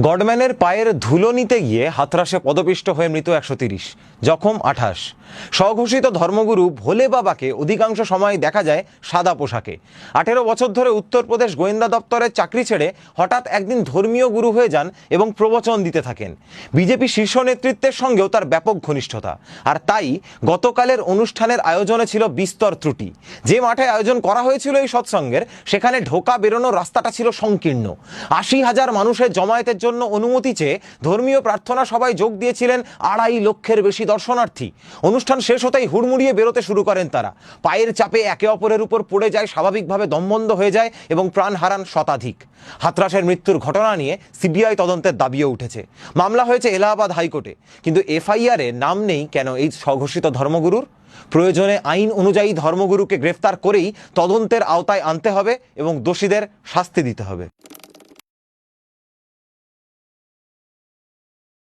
গডম্যানের পায়ের ধুলো নিতে গিয়ে হাতরাসে পদপিষ্ট হয়ে মৃত একশো তিরিশ। জখম আঠাশ। স্বঘোষিত ধর্মগুরু ভোলে বাবাকে অধিকাংশ সময় দেখা যায় সাদা পোশাকে। আঠেরো বছর ধরে উত্তরপ্রদেশ গোয়েন্দা দপ্তরের চাকরি ছেড়ে হঠাৎ একদিন ধর্মীয় গুরু হয়ে যান এবং প্রবচন দিতে থাকেন। বিজেপি শীর্ষ নেতৃত্বের সঙ্গেও তার ব্যাপক ঘনিষ্ঠতা। আর তাই গতকালের অনুষ্ঠানের আয়োজনে ছিল বিস্তর ত্রুটি। যে মাঠে আয়োজন করা হয়েছিল এই সৎসঙ্গের, সেখানে ঢোকা বেরোনোর রাস্তাটা ছিল সংকীর্ণ। আশি হাজার মানুষের জমায়েতের জন্য অনুমতি চেয়ে ধর্মীয় প্রার্থনা সভায় যোগ দিয়েছিলেন আড়াই লক্ষের বেশি দর্শনার্থী। অনুষ্ঠান শেষ হতেই হুড়মুড়িয়ে বেরোতে শুরু করেন তারা। পায়ের চাপে একে অপরের উপর পড়ে যায়, স্বাভাবিকভাবে দমবন্ধ হয়ে যায় এবং প্রাণ হারান শতাধিক। হাতরাসের মৃত্যুর ঘটনা নিয়ে সিবিআই তদন্তের দাবিও উঠেছে। মামলা হয়েছে এলাহাবাদ হাইকোর্টে। কিন্তু এফআইআরে নাম নেই কেন এই স্বঘোষিত ধর্মগুরুর? প্রয়োজনে আইন অনুযায়ী ধর্মগুরুকে গ্রেফতার করেই তদন্তের আওতায় আনতে হবে এবং দোষীদের শাস্তি দিতে হবে।